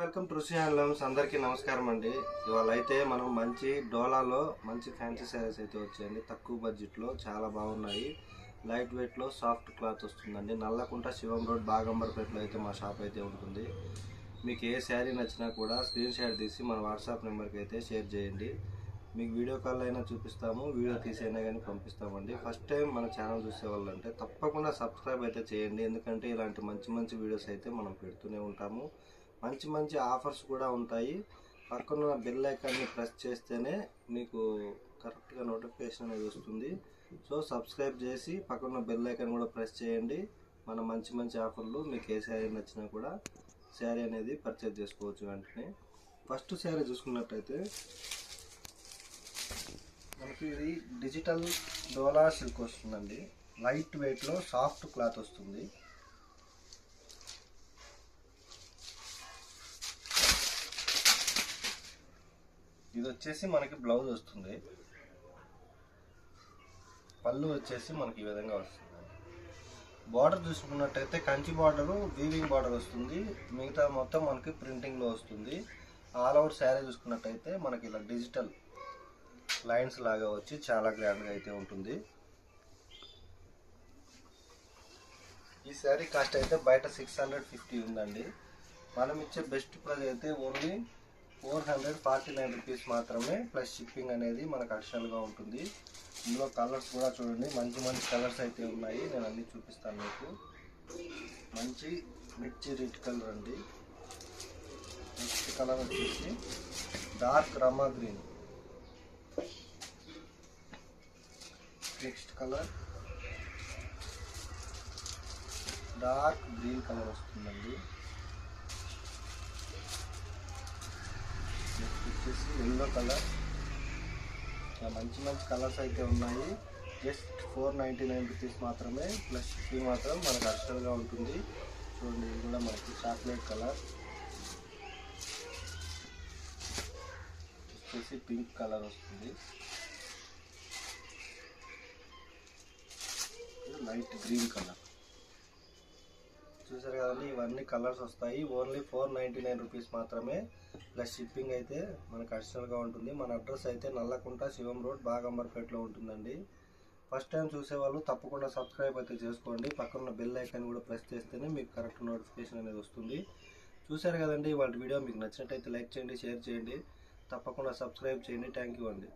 Welcome to Rishi handlooms అందరికీ నమస్కారం అండి. ఇవాళ అయితే మనం మంచి డోలాలో మంచి ఫ్యాన్సీ శారీస్ అయితే వచ్చాయండి. తక్కువ బడ్జెట్లో చాలా బాగున్నాయి. లైట్ వెయిట్లో సాఫ్ట్ క్లాత్ వస్తుందండి. నల్లకుంట శివం రోడ్ బాగంబర్పేటలో అయితే మా షాప్ అయితే ఉంటుంది. మీకు ఏ శారీ నచ్చినా కూడా స్క్రీన్ షాట్ తీసి మన వాట్సాప్ నెంబర్కి అయితే షేర్ చేయండి. మీకు వీడియో కాల్ అయినా చూపిస్తాము. వీడియో తీసైనా కానీ పంపిస్తామండి. ఫస్ట్ టైం మన ఛానల్ చూసే వాళ్ళంటే తప్పకుండా సబ్స్క్రైబ్ అయితే చేయండి. ఎందుకంటే ఇలాంటి మంచి మంచి వీడియోస్ అయితే మనం పెడుతూనే ఉంటాము. మంచి మంచి ఆఫర్స్ కూడా ఉంటాయి. పక్కన బెల్ ఐకాన్ని ప్రెస్ చేస్తేనే మీకు కరెక్ట్గా నోటిఫికేషన్ అనేది వస్తుంది. సో సబ్స్క్రైబ్ చేసి పక్కన బెల్ ఐకాన్ కూడా ప్రెస్ చేయండి. మన మంచి మంచి ఆఫర్లు మీకు ఏ శారీ నచ్చినా కూడా శారీ అనేది పర్చేజ్ చేసుకోవచ్చు వెంటనే. ఫస్ట్ శారీ చూసుకున్నట్టయితే మనకి ఇది డిజిటల్ డోలా సిల్క్ వస్తుందండి. లైట్ వెయిట్లో సాఫ్ట్ క్లాత్ వస్తుంది. ఇది వచ్చేసి మనకి బ్లౌజ్ వస్తుంది. పళ్ళు వచ్చేసి మనకి ఈ విధంగా వస్తుంది. బార్డర్ చూసుకున్నట్టయితే కంచి బార్డరు వీవింగ్ బార్డర్ వస్తుంది. మిగతా మొత్తం మనకి ప్రింటింగ్లో వస్తుంది. ఆల్ ఓవర్ శారీ చూసుకున్నట్టయితే మనకి ఇలా డిజిటల్ లైన్స్ లాగా వచ్చి చాలా గ్రాండ్గా అయితే ఉంటుంది. ఈ శారీ కాస్ట్ అయితే బయట సిక్స్ హండ్రెడ్ ఫిఫ్టీ ఉందండి. మనం ఇచ్చే బెస్ట్ ప్రైస్ అయితే only four hundred forty nine rupees మాత్రమే ప్లస్ షిప్పింగ్ అనేది మనకు అడిషనల్గా ఉంటుంది. ఇందులో కలర్స్ కూడా చూడండి మంచి మంచి కలర్స్ అయితే ఉన్నాయి. నేను అన్ని చూపిస్తాను మీకు. మంచి మిర్చి రెడ్ కలర్ అండి. నెక్స్ట్ కలర్ వచ్చేసి dark Rama green. Next colour dark green colour వస్తుందండి. వచ్చేసి ఎల్లో కలర్. మంచి మంచి కలర్స్ అయితే ఉన్నాయి. Just four ninety nine rupees మాత్రమే ప్లస్ షిప్పింగ్ మాత్రం మనకు అడిషనల్గా ఉంటుంది. చూడండి ఇది కూడా మనకి చాక్లెట్ కలర్. వచ్చేసి పింక్ కలర్ వస్తుంది. Light green colour. చూసారు కదండి ఇవన్నీ కలర్స్ వస్తాయి. Only four ninety nine rupees మాత్రమే. ప్లస్ షిప్పింగ్ అయితే మనకు అడిషనల్గా ఉంటుంది. మన అడ్రస్ అయితే నల్లకుంట శివం రోడ్ బాగంబర్పేటలో ఉంటుందండి. ఫస్ట్ టైం చూసేవాళ్ళు తప్పకుండా సబ్స్క్రైబ్ అయితే చేసుకోండి. పక్కన బెల్ ఐకాన్ కూడా ప్రెస్ చేస్తేనే మీకు కరెక్ట్ నోటిఫికేషన్ అనేది వస్తుంది. చూసారు కదండి వాళ్ళ వీడియో మీకు నచ్చినట్టయితే లైక్ చేయండి షేర్ చేయండి. తప్పకుండా సబ్స్క్రైబ్ చేయండి. థ్యాంక్ యూ అండి.